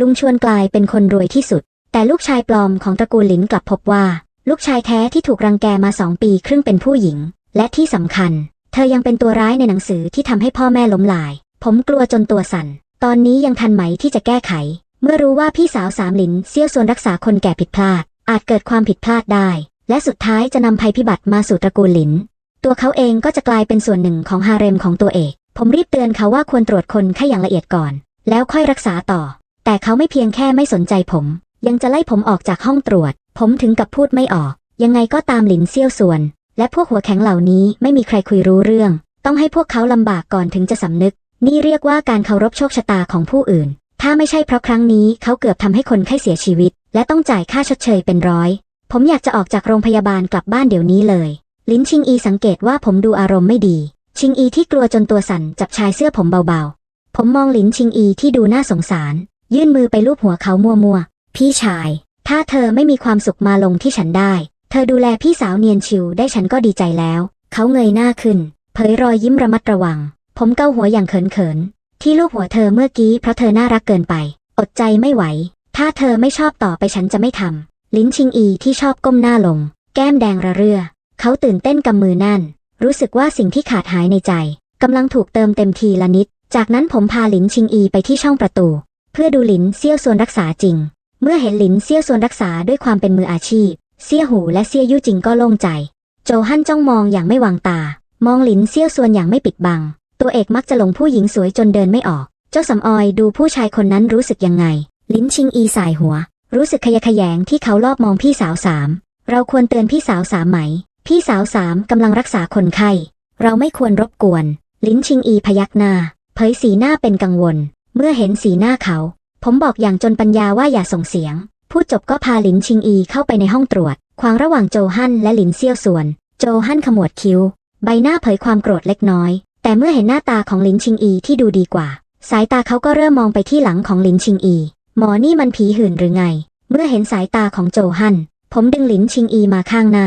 ลุงชวนกลายเป็นคนรวยที่สุด แต่ลูกชายปลอมของตระกูลหลินกลับพบว่า ลูกชายแท้ที่ถูกรังแกมาสองปีครึ่งเป็นผู้หญิง และที่สำคัญ เธอยังเป็นตัวร้ายในหนังสือที่ทำให้พ่อแม่ล้มลาย ผมกลัวจนตัวสั่น ตอนนี้ยังทันไหมที่จะแก้ไข เมื่อรู้ว่าพี่สาวสามหลินเซี่ยวส่วนรักษาคนแก่ผิดพลาด อาจเกิดความผิดพลาดได้ และสุดท้ายจะนำภัยพิบัติมาสู่ตระกูลหลิน ตัวเขาเองก็จะกลายเป็นส่วนหนึ่งของฮาเร็มของตัวเอก ผมรีบเตือนเขาว่าควรตรวจคนไข้อย่างละเอียดก่อน แล้วค่อยรักษาต่อ แต่เขาไม่เพียงแค่ไม่สนใจผม ยังจะไล่ผมออกจากห้องตรวจ ผมถึงกับพูดไม่ออก ยังไงก็ตามหลินเซี่ยวส่วน และพวกหัวแข็งเหล่านี้ไม่มีใครคุยรู้เรื่อง ต้องให้พวกเขาลำบากก่อนถึงจะสำนึก นี่เรียกว่าการเคารพโชคชะตาของผู้อื่น ถ้าไม่ใช่เพราะครั้งนี้เขาเกือบทำให้คนไข้เสียชีวิต และต้องจ่ายค่าชดเชยเป็นร้อย ผมอยากจะออกจากโรงพยาบาลกลับบ้านเดี๋ยวนี้เลยลินชิงอีสังเกตว่าผมดูอารมณ์ไม่ดี ชิงอีที่กลัวจนตัวสั่นจับชายเสื้อผมเบาๆ ผมมองลินชิงอีที่ดูน่าสงสาร ยื่นมือไปลูบหัวเขามัวๆพี่ชาย ถ้าเธอไม่มีความสุขมาลงที่ฉันได้ เธอดูแลพี่สาวเนียนชิวได้ฉันก็ดีใจแล้ว เขาเงยหน้าขึ้น เผยรอยยิ้มระมัดระวัง ผมเกาหัวอย่างเขินๆที่ลูบหัวเธอเมื่อกี้เพราะเธอน่ารักเกินไป อดใจไม่ไหว ถ้าเธอไม่ชอบต่อไปฉันจะไม่ทำลิ้นชิงอีที่ชอบก้มหน้าลง แก้มแดงระเรื่อ เขาตื่นเต้นกำมือนั่น รู้สึกว่าสิ่งที่ขาดหายในใจกำลังถูกเติมเต็มทีละนิด จากนั้นผมพาหลินชิงอีไปที่ช่องประตู พื่อดูหลินเซี่ยวส่วนรักษาจริง เมื่อเห็นหลินเซี่ยวส่วนรักษาด้วยความเป็นมืออาชีพ เซี่ยหูและเซี่ยยู่จริงก็โล่งใจ โจฮั่นจ้องมองอย่างไม่วางตา มองหลินเซี่ยวส่วนอย่างไม่ปิดบัง ตัวเอกมักจะหลงผู้หญิงสวยจนเดินไม่ออก เจ้าสำออยดูผู้ชายคนนั้นรู้สึกยังไง ลิ้นชิงอีสายหัว รู้สึกขยะแขยงที่เขาลอบมองพี่สาวสาม เราควรเตือนพี่สาวสามไหม พี่สาวสามกำลังรักษาคนไข้ เราไม่ควรรบกวน ลิ้นชิงอีพยักหน้า เผยสีหน้าเป็นกังวล เมื่อเห็นสีหน้าเขา ผมบอกอย่างจนปัญญาว่าอย่าส่งเสียง พูดจบก็พาหลินชิงอีเข้าไปในห้องตรวจขวางระหว่างโจฮั่นและหลินเซี่ยวส่วน โจฮั่นขมวดคิ้ว ใบหน้าเผยความโกรธเล็กน้อย แต่เมื่อเห็นหน้าตาของหลินชิงอีที่ดูดีกว่า สายตาเขาก็เริ่มมองไปที่หลังของหลินชิงอี หมอนี่มันผีหื่นหรือไง เมื่อเห็นสายตาของโจฮั่นผมดึงหลินชิงอีมาข้างหน้า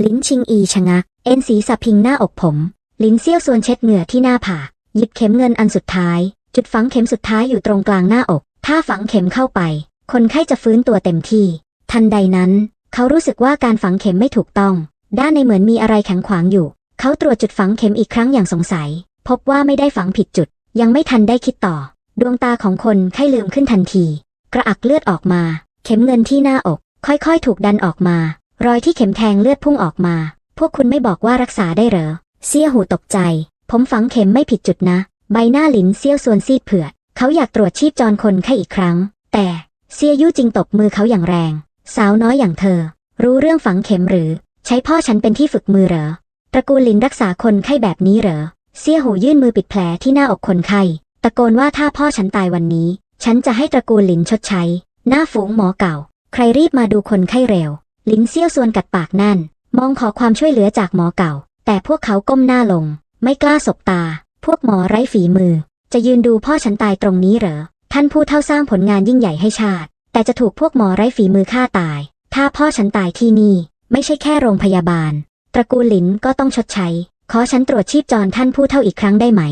หลินชิงอีชะงัก เอ็นสีสับพิงหน้าอกผม หลินเซี่ยวส่วนเช็ดเหงื่อที่หน้าผากหยิบเข็มเงินอันสุดท้าย จุดฝังเข็มสุดท้ายอยู่ตรงกลางหน้าอก ถ้าฝังเข็มเข้าไป คนไข้จะฟื้นตัวเต็มที่ ทันใดนั้น เขารู้สึกว่าการฝังเข็มไม่ถูกต้อง ด้านในเหมือนมีอะไรแข็งขวางอยู่ เขาตรวจจุดฝังเข็มอีกครั้งอย่างสงสัย พบว่าไม่ได้ฝังผิดจุด ยังไม่ทันได้คิดต่อ ดวงตาของคนไข้ลืมขึ้นทันที กระอักเลือดออกมา เข็มเงินที่หน้าอก ค่อยๆ ถูกดันออกมา รอยที่เข็มแทงเลือดพุ่งออกมา พวกคุณไม่บอกว่ารักษาได้เหรอเซี่ยหูตกใจ ผมฝังเข็มไม่ผิดจุดนะ ใบหน้าหลินเซี่ยวส่วนซีดเผือดเขาอยากตรวจชีพจรคนไข้อีกครั้ง แต่เซี่ยยู่จิงตบมือเขาอย่างแรง สาวน้อยอย่างเธอ รู้เรื่องฝังเข็มหรือ ใช้พ่อฉันเป็นที่ฝึกมือเหรอตระกูลลินรักษาคนไข้แบบนี้เหรอเซี่ยหูยื่นมือปิดแผลที่หน้าอกคนไข้ตะโกนว่าถ้าพ่อฉันตายวันนี้ ฉันจะให้ตระกูลลินชดใช้ หน้าฝูงหมอเก่า ใครรีบมาดูคนไข้เร็วลินเซี่ยวส่วนกัดปากนั่น มองขอความช่วยเหลือจากหมอเก่า แต่พวกเขาก้มหน้าลง ไม่กล้าสบตา พวกหมอไร้ฝีมือ จะยืนดูพ่อฉันตายตรงนี้เหรอ ท่านผู้เท่าสร้างผลงานยิ่งใหญ่ให้ชาติ แต่จะถูกพวกหมอไร้ฝีมือฆ่าตาย ถ้าพ่อฉันตายที่นี่ ไม่ใช่แค่โรงพยาบาล ตระกูลหลินก็ต้องชดใช้ ขอฉันตรวจชีพจรท่านผู้เท่าอีกครั้งได้ไหม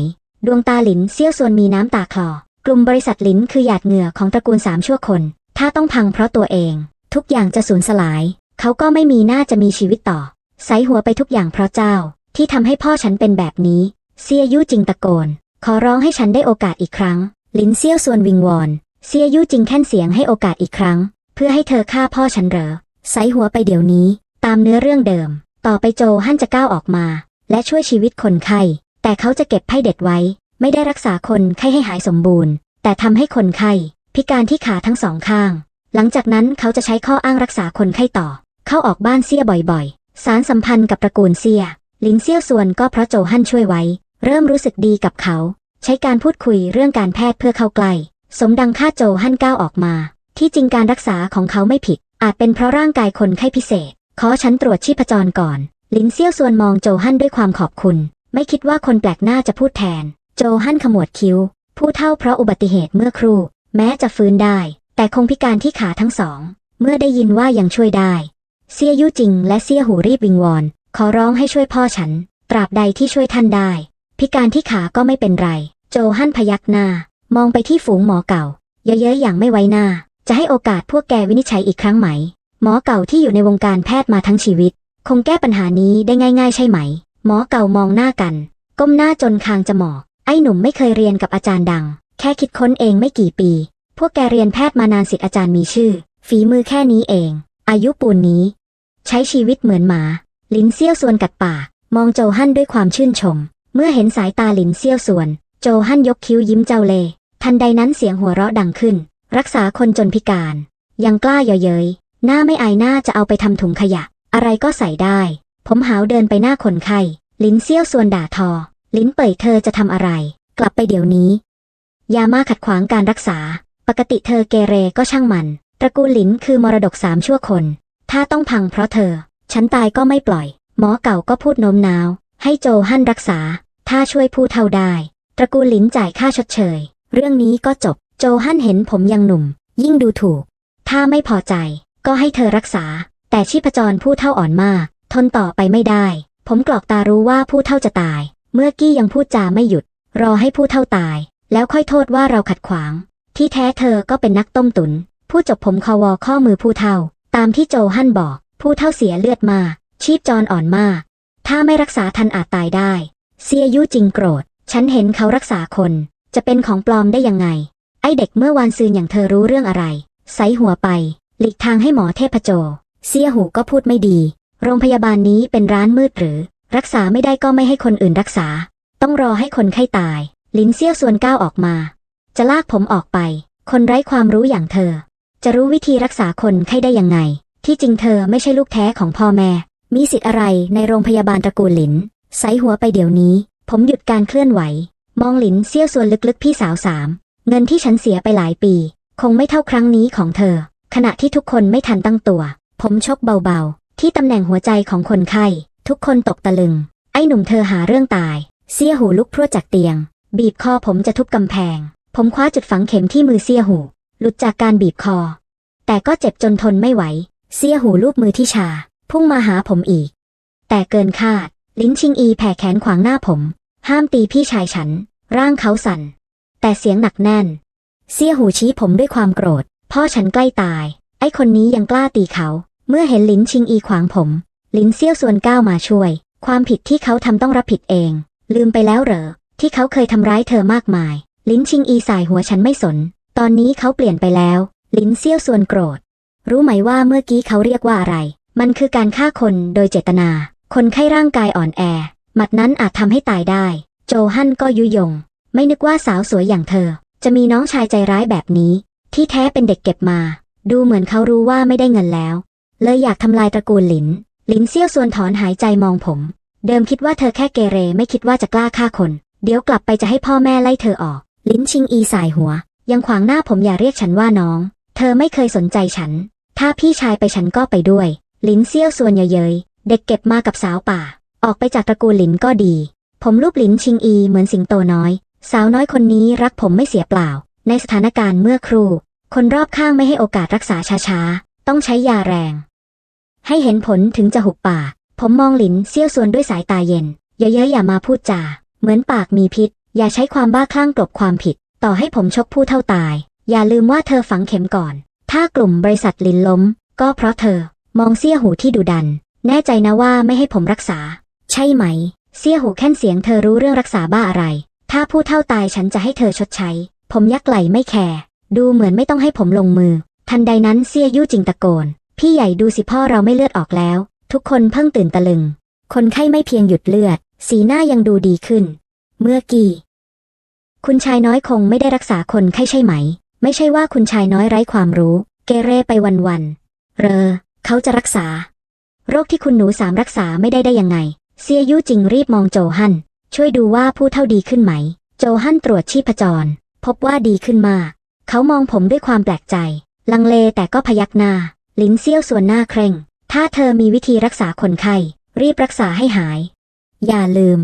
ดวงตาหลินเซี่ยวส่วนมีน้ำตาคลอ กลุ่มบริษัทหลินคือหยาดเหงื่อของตระกูลสามชั่วคน ถ้าต้องพังเพราะตัวเอง ทุกอย่างจะสูญสลาย เขาก็ไม่มีหน้าจะมีชีวิตต่อใสหัวไปทุกอย่างเพราะเจ้าที่ทำให้พ่อฉันเป็นแบบนี้ เซียยู่จิงตะโกน ขอร้องให้ฉันได้โอกาสอีกครั้ง ลินเซี่ยวส่วนวิงวอน เซียยู่จิงแค่นเสียงให้โอกาสอีกครั้ง เพื่อให้เธอฆ่าพ่อฉันเหรอใส่หัวไปเดี๋ยวนี้ ตามเนื้อเรื่องเดิม ต่อไปโจฮั่นจะก้าวออกมา และช่วยชีวิตคนไข้ แต่เขาจะเก็บไพ่เด็ดไว้ ไม่ได้รักษาคนไข้ให้หายสมบูรณ์ แต่ทำให้คนไข้ พิการที่ขาทั้งสองข้าง หลังจากนั้นเขาจะใช้ข้ออ้างรักษาคนไข้ต่อ เข้าออกบ้านเซี่ยบ่อยๆ สารสัมพันธ์กับตระกูลเซี่ยลินเซี่ยวส่วนก็เพราะโจฮั่นช่วยไว้ เริ่มรู้สึกดีกับเขา ใช้การพูดคุยเรื่องการแพทย์เพื่อเข้าใกล้ สมดังค่าโจฮั่นก้าวออกมา ที่จริงการรักษาของเขาไม่ผิด อาจเป็นเพราะร่างกายคนไข้พิเศษ ขอฉันตรวจชีพจรก่อน ลินเซี่ยวส่วนมองโจฮั่นด้วยความขอบคุณ ไม่คิดว่าคนแปลกหน้าจะพูดแทน โจฮั่นขมวดคิ้ว ผู้เท่าเพราะอุบัติเหตุเมื่อครู่ แม้จะฟื้นได้ แต่คงพิการที่ขาทั้งสอง เมื่อได้ยินว่ายังช่วยได้เซี่ยยู่จริงและเซี่ยหูรีบวิงวอน ขอร้องให้ช่วยพ่อฉัน ตราบใดที่ช่วยท่านได้ พิการที่ขาก็ไม่เป็นไร โจฮั่นพยักหน้า มองไปที่ฝูงหมอเก่า เย้ยๆอย่างไม่ไว้หน้า จะให้โอกาสพวกแกวินิจฉัยอีกครั้งไหม หมอเก่าที่อยู่ในวงการแพทย์มาทั้งชีวิต คงแก้ปัญหานี้ได้ง่ายๆใช่ไหม หมอเก่ามองหน้ากัน ก้มหน้าจนคางจะหมอกไอ้หนุ่มไม่เคยเรียนกับอาจารย์ดัง แค่คิดค้นเองไม่กี่ปี พวกแกเรียนแพทย์มานานสิทธิ์อาจารย์มีชื่อ ฝีมือแค่นี้เอง อายุปูนนี้ ใช้ชีวิตเหมือนหมา ลิ้นเซี่ยวส่วนกัดปาก มองโจฮั่นด้วยความชื่นชม เมื่อเห็นสายตาลินเซี่ยวส่วน โจฮั่นยกคิ้วยิ้มเจ้าเล่ทันใดนั้นเสียงหัวเราะดังขึ้น รักษาคนจนพิการ ยังกล้าเยาะเย้ยหน้าไม่อายหน้าจะเอาไปทำถุงขยะ อะไรก็ใส่ได้ ผมหาวเดินไปหน้าคนไข้ลิ้นเซี่ยวส่วนด่าทอ ลิ้นเป่ยเธอจะทำอะไร กลับไปเดี๋ยวนี้ ยามาขัดขวางการรักษา ปกติเธอเกเรก็ช่างมัน ตระกูลลินคือมรดกสามชั่วคน ถ้าต้องพังเพราะเธอ ฉันตายก็ไม่ปล่อย หมอเก่าก็พูดโน้มน้าว ให้โจฮั่นรักษา ถ้าช่วยผู้เท่าได้ ตระกูลหลินจ่ายค่าชดเชย เรื่องนี้ก็จบ โจฮั่นเห็นผมยังหนุ่ม ยิ่งดูถูก ถ้าไม่พอใจ ก็ให้เธอรักษา แต่ชีพจรผู้เท่าอ่อนมาก ทนต่อไปไม่ได้ ผมกรอกตารู้ว่าผู้เท่าจะตาย เมื่อกี้ยังพูดจาไม่หยุด รอให้ผู้เท่าตาย แล้วค่อยโทษว่าเราขัดขวาง ที่แท้เธอก็เป็นนักต้มตุน ผู้จบผมคอวอข้อมือผู้เท่า ตามที่โจฮั่นบอก ผู้เท่าเสียเลือดมาชีพจรอ่อนมาก ถ้าไม่รักษาทันอาจตายได้เสียยุจริงโกรธ ฉันเห็นเขารักษาคน จะเป็นของปลอมได้ยังไง ไอเด็กเมื่อวานซืนอย่างเธอรู้เรื่องอะไรใสหัวไป หลีกทางให้หมอเทพโจเสียหูก็พูดไม่ดี โรงพยาบาลนี้เป็นร้านมืดหรือ รักษาไม่ได้ก็ไม่ให้คนอื่นรักษา ต้องรอให้คนไข้ตาย ลิ้นเสี้ยวส่วนก้าวออกมา จะลากผมออกไป คนไร้ความรู้อย่างเธอ จะรู้วิธีรักษาคนไข้ได้ยังไง ที่จริงเธอไม่ใช่ลูกแท้ของพ่อแม่ มีสิทธิ์อะไรในโรงพยาบาลตระกูลหลินใสหัวไปเดี๋ยวนี้ ผมหยุดการเคลื่อนไหว มองหลินเสี้ยวส่วนลึกๆพี่สาวสามเงินที่ฉันเสียไปหลายปี คงไม่เท่าครั้งนี้ของเธอ ขณะที่ทุกคนไม่ทันตั้งตัว ผมชกเบาๆ ที่ตำแหน่งหัวใจของคนไข้ ทุกคนตกตะลึง ไอ้หนุ่มเธอหาเรื่องตาย เสี้ยหูลุกพรวดจากเตียง บีบคอผมจะทุบกำแพง ผมคว้าจุดฝังเข็มที่มือเสี้ยหู หลุดจากการบีบคอ แต่ก็เจ็บจนทนไม่ไหว เสี้ยหูลูบมือที่ชา พุ่งมาหาผมอีก แต่เกินคาด ลิ้นชิงอีแผ่แขนขวางหน้าผม ห้ามตีพี่ชายฉัน ร่างเขาสั่น แต่เสียงหนักแน่น เสี้ยหูชี้ผมด้วยความโกรธ พ่อฉันใกล้ตาย ไอ้คนนี้ยังกล้าตีเขา เมื่อเห็นลิ้นชิงอีขวางผม ลิ้นเสี้ยวส่วนก้าวมาช่วย ความผิดที่เขาทำต้องรับผิดเอง ลืมไปแล้วเหรอ ที่เขาเคยทำร้ายเธอมากมาย ลิ้นชิงอีสายหัวฉันไม่สน ตอนนี้เขาเปลี่ยนไปแล้ว ลิ้นเสี้ยวส่วนโกรธรู้ไหมว่าเมื่อกี้เขาเรียกว่าอะไร มันคือการฆ่าคนโดยเจตนา คนไข้ร่างกายอ่อนแอ หมัดนั้นอาจทำให้ตายได้ โจฮันก็ยุยง ไม่นึกว่าสาวสวยอย่างเธอ จะมีน้องชายใจร้ายแบบนี้ ที่แท้เป็นเด็กเก็บมา ดูเหมือนเขารู้ว่าไม่ได้เงินแล้ว เลยอยากทำลายตระกูลหลิน หลินเซี่ยวส่วนถอนหายใจมองผม เดิมคิดว่าเธอแค่เกเรไม่คิดว่าจะกล้าฆ่าคน เดี๋ยวกลับไปจะให้พ่อแม่ไล่เธอออก ลิ้นชิงอีสายหัว ยังขวางหน้าผมอย่าเรียกฉันว่าน้อง เธอไม่เคยสนใจฉัน ถ้าพี่ชายไปฉันก็ไปด้วย ลิ้นเซี่ยวส่วนเยยเด็กเก็บมากับสาวป่า ออกไปจากตระกูลหลินก็ดี ผมรูปลิ้นชิงอีเหมือนสิงโตน้อย สาวน้อยคนนี้รักผมไม่เสียเปล่า ในสถานการณ์เมื่อครู่ คนรอบข้างไม่ให้โอกาสรักษาช้าๆ ต้องใช้ยาแรง ให้เห็นผลถึงจะหุบปาก ผมมองหลินเซี่ยวส่วนด้วยสายตาเย็น เยอะๆอย่ามาพูดจา เหมือนปากมีพิษ อย่าใช้ความบ้าคลั่งกลบความผิด ต่อให้ผมชกผู้เท่าตาย อย่าลืมว่าเธอฝังเข็มก่อน ถ้ากลุ่มบริษัทลินล้ม ก็เพราะเธอ มองเสี้ยหูที่ดุดัน แน่ใจนะว่าไม่ให้ผมรักษา ใช่ไหม เสี้ยหูแค่นเสียงเธอรู้เรื่องรักษาบ้าอะไร ถ้าผู้เท่าตายฉันจะให้เธอชดใช้ ผมยักไหลไม่แคร์ดูเหมือนไม่ต้องให้ผมลงมือ ทันใดนั้นเสี้ยยู่จิงตะโกน พี่ใหญ่ดูสิพ่อเราไม่เลือดออกแล้ว ทุกคนเพิ่งตื่นตะลึง คนไข้ไม่เพียงหยุดเลือด สีหน้ายังดูดีขึ้น เมื่อกี้ คุณชายน้อยคงไม่ได้รักษาคนไข้ใช่ไหม ไม่ใช่ว่าคุณชายน้อยไร้ความรู้ เกเรไปวันๆเรอ เขาจะรักษา โรคที่คุณหนูสามรักษาไม่ได้ได้ยังไง เซียยู่จิงรีบมองโจฮัน ช่วยดูว่าผู้เท่าดีขึ้นไหม โจฮันตรวจชีพจร พบว่าดีขึ้นมาก เขามองผมด้วยความแปลกใจ ลังเลแต่ก็พยักหน้า ลิ้นเซี่ยวส่วนหน้าเคร่ง ถ้าเธอมีวิธีรักษาคนไข้ รีบรักษาให้หาย อย่าลืม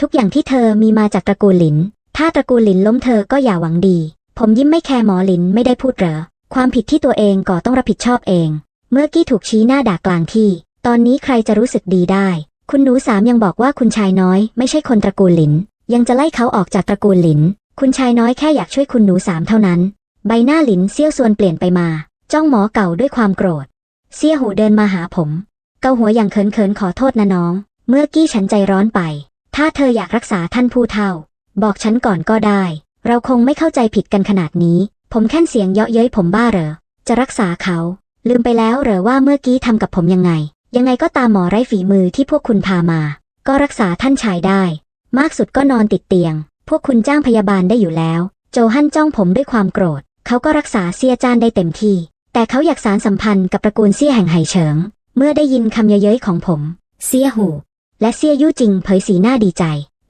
ทุกอย่างที่เธอมีมาจากตระกูลหลิน ถ้าตระกูลหลินล้มเธอก็อย่าหวังดี ผมยิ้มไม่แคร์หมอหลินไม่ได้พูดเหรอความผิดที่ตัวเองก็ต้องรับผิดชอบเอง เมื่อกี้ถูกชี้หน้าด่ากลางที่ ตอนนี้ใครจะรู้สึกดีได้ คุณหนูสามยังบอกว่าคุณชายน้อยไม่ใช่คนตระกูลหลิน ยังจะไล่เขาออกจากตระกูลหลิน คุณชายน้อยแค่อยากช่วยคุณหนูสามเท่านั้น ใบหน้าหลินเซี่ยวซวนเปลี่ยนไปมา จ้องหมอเก่าด้วยความโกรธ เซี่ยหูเดินมาหาผม เกาหัวอย่างเขินๆขอโทษนะน้อง เมื่อกี้ฉันใจร้อนไป ถ้าเธออยากรักษาท่านผู้เฒ่า บอกฉันก่อนก็ได้ เราคงไม่เข้าใจผิดกันขนาดนี้ ผมแค่เสียงเยาะเย้ยผมบ้าเหรอ จะรักษาเขา ลืมไปแล้วเหรอว่าเมื่อกี้ทำกับผมยังไง ยังไงก็ตามหมอไร้ฝีมือที่พวกคุณพามา ก็รักษาท่านชายได้ มากสุดก็นอนติดเตียง พวกคุณจ้างพยาบาลได้อยู่แล้ว โจฮั่นจ้องผมด้วยความโกรธ เขาก็รักษาเสียจานได้เต็มที่ แต่เขาอยากสารสัมพันธ์กับตระกูลเซียแห่งไหเฉิง เมื่อได้ยินคำเย้ยของผม เซียหู และเซียยู่จริงเผยสีหน้าดีใจ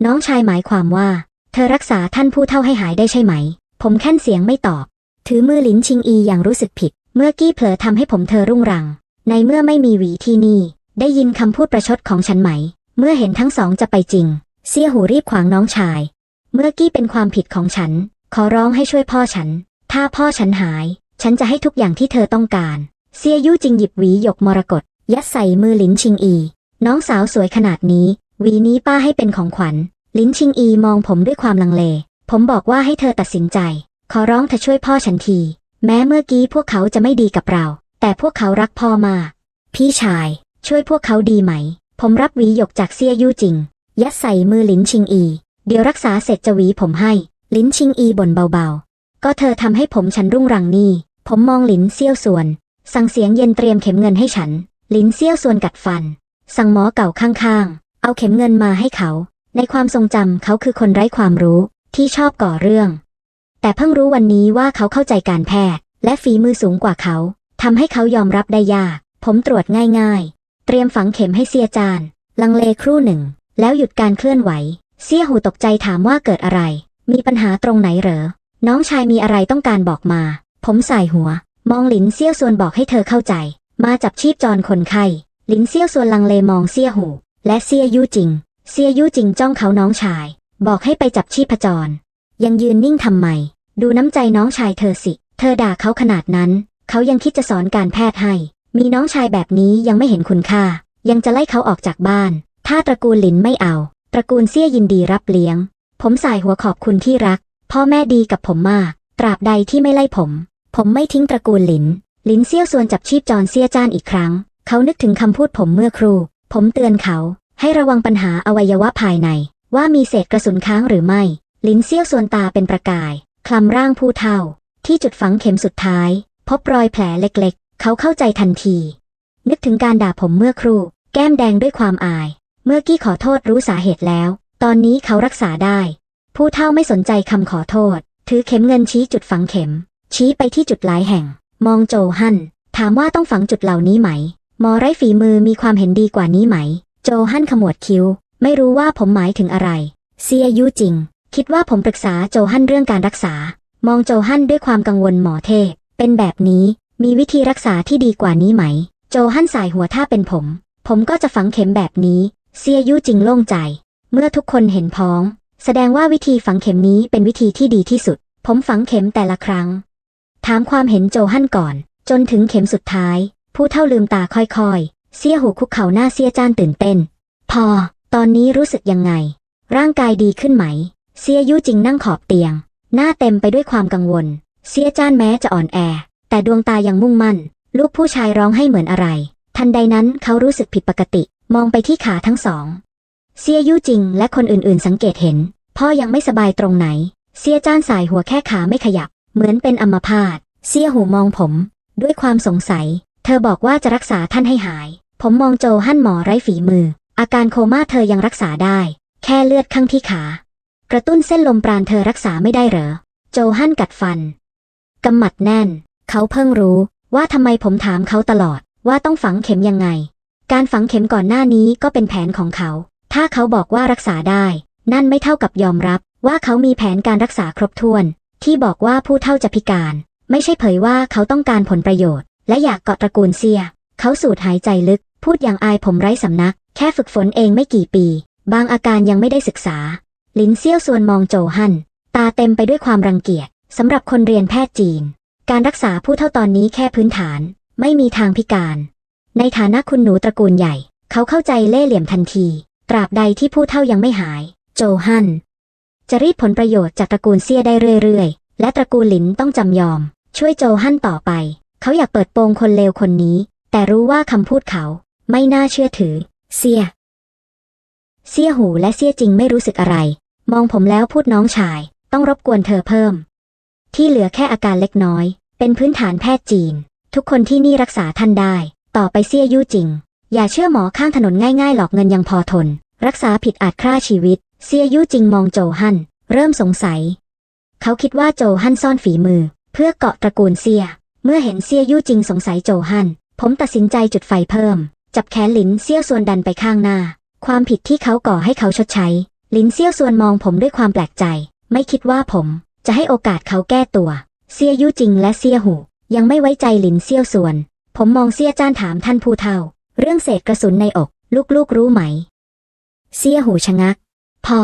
น้องชายหมายความว่า เธอรักษาท่านผู้เฒ่าให้หายได้ใช่ไหม ผมแค่นเสียงไม่ตอบ ถือมือหลินชิงอีอย่างรู้สึกผิด เมื่อกี้เผลอทำให้ผมเธอรุ่งรัง ในเมื่อไม่มีหวีที่นี่ ได้ยินคำพูดประชดของฉันไหม เมื่อเห็นทั้งสองจะไปจริงเซี่ยหูรีบขวางน้องชาย เมื่อกี้เป็นความผิดของฉัน ขอร้องให้ช่วยพ่อฉัน ถ้าพ่อฉันหาย ฉันจะให้ทุกอย่างที่เธอต้องการเซี่ยยู่จริงหยิบหวีหยกมรกตยัดใส่มือหลินชิงอี น้องสาวสวยขนาดนี้ หวีนี้ป้าให้เป็นของขวัญ ลินชิงอีมองผมด้วยความลังเล ผมบอกว่าให้เธอตัดสินใจ ขอร้องเธอช่วยพ่อฉันที แม้เมื่อกี้พวกเขาจะไม่ดีกับเรา แต่พวกเขารักพ่อมา พี่ชาย ช่วยพวกเขาดีไหม ผมรับหวีหยกจากเซี่ยยู่จริง ยัดใส่มือลินชิงอี เดี๋ยวรักษาเสร็จจะหวีผมให้ ลินชิงอีบ่นเบาๆ ก็เธอทำให้ผมฉันรุ่งรังนี่ ผมมองลินเซี่ยวส่วน สั่งเสียงเย็นเตรียมเข็มเงินให้ฉัน ลินเซี่ยวส่วนกัดฟัน สั่งหมอเก่าข้างๆ เอาเข็มเงินมาให้เขา ในความทรงจำเขาคือคนไร้ความรู้ที่ชอบก่อเรื่อง แต่เพิ่งรู้วันนี้ว่าเขาเข้าใจการแพทย์ และฝีมือสูงกว่าเขาทำให้เขายอมรับได้ยาก ผมตรวจง่ายๆ เตรียมฝังเข็มให้เซียจาน ลังเลครู่หนึ่ง แล้วหยุดการเคลื่อนไหวเซียหูตกใจถามว่าเกิดอะไร มีปัญหาตรงไหนเหรอ น้องชายมีอะไรต้องการบอกมา ผมสายหัว มองหลินเซี่ยวส่วนบอกให้เธอเข้าใจ มาจับชีพจรคนไข้ หลินเซี่ยวส่วนลังเลมองเซียหู และเซียยู่จริงเซียยู่จริงจ้องเขาน้องชาย บอกให้ไปจับชีพจร ยังยืนนิ่งทำไม ดูน้ำใจน้องชายเธอสิ เธอด่าเขาขนาดนั้น เขายังคิดจะสอนการแพทย์ให้ มีน้องชายแบบนี้ยังไม่เห็นคุณค่า ยังจะไล่เขาออกจากบ้าน ถ้าตระกูลหลินไม่เอา ตระกูลเซี่ยยินดีรับเลี้ยง ผมสายหัวขอบคุณที่รัก พ่อแม่ดีกับผมมาก ตราบใดที่ไม่ไล่ผม ผมไม่ทิ้งตระกูลหลิน หลินเซี่ยวส่วนจับชีพจรเซี่ยจ้านอีกครั้ง เขานึกถึงคำพูดผมเมื่อครู่ ผมเตือนเขา ให้ระวังปัญหาอวัยวะภายใน ว่ามีเศษกระสุนค้างหรือไม่ลินเซี่ยวส่วนตาเป็นประกาย คลำร่างผู้เฒ่า ที่จุดฝังเข็มสุดท้าย พบรอยแผลเล็กๆ เขาเข้าใจทันที นึกถึงการด่าผมเมื่อครู่ แก้มแดงด้วยความอาย เมื่อกี้ขอโทษรู้สาเหตุแล้ว ตอนนี้เขารักษาได้ ผู้เฒ่าไม่สนใจคำขอโทษ ถือเข็มเงินชี้จุดฝังเข็ม ชี้ไปที่จุดหลายแห่ง มองโจฮันถามว่าต้องฝังจุดเหล่านี้ไหมหมอไร้ฝีมือมีความเห็นดีกว่านี้ไหม โจฮันขมวดคิ้ว ไม่รู้ว่าผมหมายถึงอะไร เซียยู่จริง คิดว่าผมปรึกษาโจฮันเรื่องการรักษา มองโจฮันด้วยความกังวลหมอเทพ เป็นแบบนี้มีวิธีรักษาที่ดีกว่านี้ไหม โจฮันสายหัวถ้าเป็นผม ผมก็จะฝังเข็มแบบนี้ เซียยู่จริงโล่งใจ เมื่อทุกคนเห็นพ้อง แสดงว่าวิธีฝังเข็มนี้เป็นวิธีที่ดีที่สุด ผมฝังเข็มแต่ละครั้ง ถามความเห็นโจฮันก่อน จนถึงเข็มสุดท้าย ผู้เท่าลืมตาค่อยๆเสียหูคุกเข่าหน้าเสียจ้านตื่นเต้น พอ ตอนนี้รู้สึกยังไง ร่างกายดีขึ้นไหม เสียยู่จิงนั่งขอบเตียง หน้าเต็มไปด้วยความกังวลเสียจ้านแม้จะอ่อนแอ แต่ดวงตายังมุ่งมั่น ลูกผู้ชายร้องให้เหมือนอะไร ทันใดนั้นเขารู้สึกผิดปกติ มองไปที่ขาทั้งสองเสียยู่จิงและคนอื่นๆ สังเกตเห็น พ่อยังไม่สบายตรงไหนเสียจ้านสายหัวแค่ขาไม่ขยับ เหมือนเป็นอัมพาตเสียหูมองผม ด้วยความสงสัย เธอบอกว่าจะรักษาท่านให้หาย ผมมองโจฮั่นหมอไร้ฝีมือ อาการโคม่าเธอยังรักษาได้ แค่เลือดข้างที่ขา กระตุ้นเส้นลมปราณเธอรักษาไม่ได้เหรอ โจฮั่นกัดฟัน กำหมัดแน่น เขาเพิ่งรู้ว่าทำไมผมถามเขาตลอดว่าต้องฝังเข็มยังไง การฝังเข็มก่อนหน้านี้ก็เป็นแผนของเขา ถ้าเขาบอกว่ารักษาได้ นั่นไม่เท่ากับยอมรับว่าเขามีแผนการรักษาครบถ้วน ที่บอกว่าผู้เท่าจะพิการ ไม่ใช่เผยว่าเขาต้องการผลประโยชน์ และอยากเกาะตระกูลเซีย เขาสูดหายใจลึก พูดอย่างอายผมไร้สำนัก แค่ฝึกฝนเองไม่กี่ปี บางอาการยังไม่ได้ศึกษา ลินเซี่ยวส่วนมองโจฮันตาเต็มไปด้วยความรังเกียจสำหรับคนเรียนแพทย์จีน การรักษาผู้เท่าตอนนี้แค่พื้นฐาน ไม่มีทางพิการ ในฐานะคุณหนูตระกูลใหญ่ เขาเข้าใจเล่ห์เหลี่ยมทันที ตราบใดที่ผู้เท่ายังไม่หาย โจฮันจะรีดผลประโยชน์จากตระกูลเซี่ยได้เรื่อยๆ และตระกูลหลินต้องจำยอม ช่วยโจฮั่นต่อไป เขาอยากเปิดโปงคนเลวคนนี้ แต่รู้ว่าคำพูดเขา ไม่น่าเชื่อถือเสียเสียหูและเสียจริงไม่รู้สึกอะไร มองผมแล้วพูดน้องชาย ต้องรบกวนเธอเพิ่ม ที่เหลือแค่อาการเล็กน้อย เป็นพื้นฐานแพทย์จีน ทุกคนที่นี่รักษาท่านได้ ต่อไปเสียยู่จริง อย่าเชื่อหมอข้างถนนง่ายๆ หลอกเงินยังพอทน รักษาผิดอาจฆ่าชีวิต เสียยู่จริงมองโจฮั่นเริ่มสงสัย เขาคิดว่าโจฮั่นซ่อนฝีมือ เพื่อเกาะตระกูลเซีย เมื่อเห็นเซียยู่จริงสงสัยโจฮั่นผมตัดสินใจจุดไฟเพิ่ม จับแขนหลินเซี่ยวส่วนดันไปข้างหน้า ความผิดที่เขาก่อให้เขาชดใช้ ลินเซี่ยวส่วนมองผมด้วยความแปลกใจ ไม่คิดว่าผมจะให้โอกาสเขาแก้ตัว เซียยู่จริงและเซียหู ยังไม่ไว้ใจหลินเซี่ยวส่วน ผมมองเซียจ้านถามท่านผู้เฒ่า เรื่องเศษกระสุนในอก ลูกๆรู้ไหม เซียหูชะงัก พอ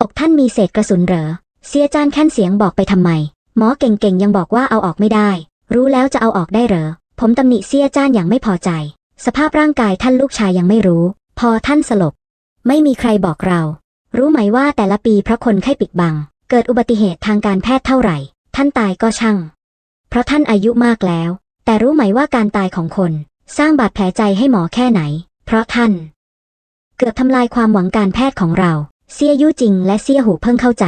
อกท่านมีเศษกระสุนเหรอ เซียจ้านแค่นเสียงบอกไปทำไม หมอเก่งๆยังบอกว่าเอาออกไม่ได้ รู้แล้วจะเอาออกได้เหรอ ผมตำหนิเซียจ้านอย่างไม่พอใจ สภาพร่างกายท่านลูกชายยังไม่รู้ พอท่านสลบ ไม่มีใครบอกเรา รู้ไหมว่าแต่ละปีเพราะคนไข้ปิดบัง เกิดอุบัติเหตุทางการแพทย์เท่าไหร่ ท่านตายก็ช่าง เพราะท่านอายุมากแล้ว แต่รู้ไหมว่าการตายของคน สร้างบาดแผลใจให้หมอแค่ไหน เพราะท่าน เกือบทำลายความหวังการแพทย์ของเราเซี่ยยู่จริงและเซี่ยหูเพิ่งเข้าใจ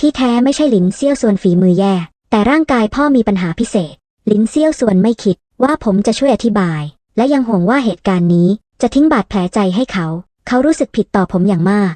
ที่แท้ไม่ใช่ลินเซี่ยวส่วนฝีมือแย่ แต่ร่างกายพ่อมีปัญหาพิเศษ ลินเซี่ยวส่วนไม่คิดว่าผมจะช่วยอธิบาย และยังห่วงว่าเหตุการณ์นี้จะทิ้งบาดแผลใจให้เขา เขารู้สึกผิดต่อผมอย่างมาก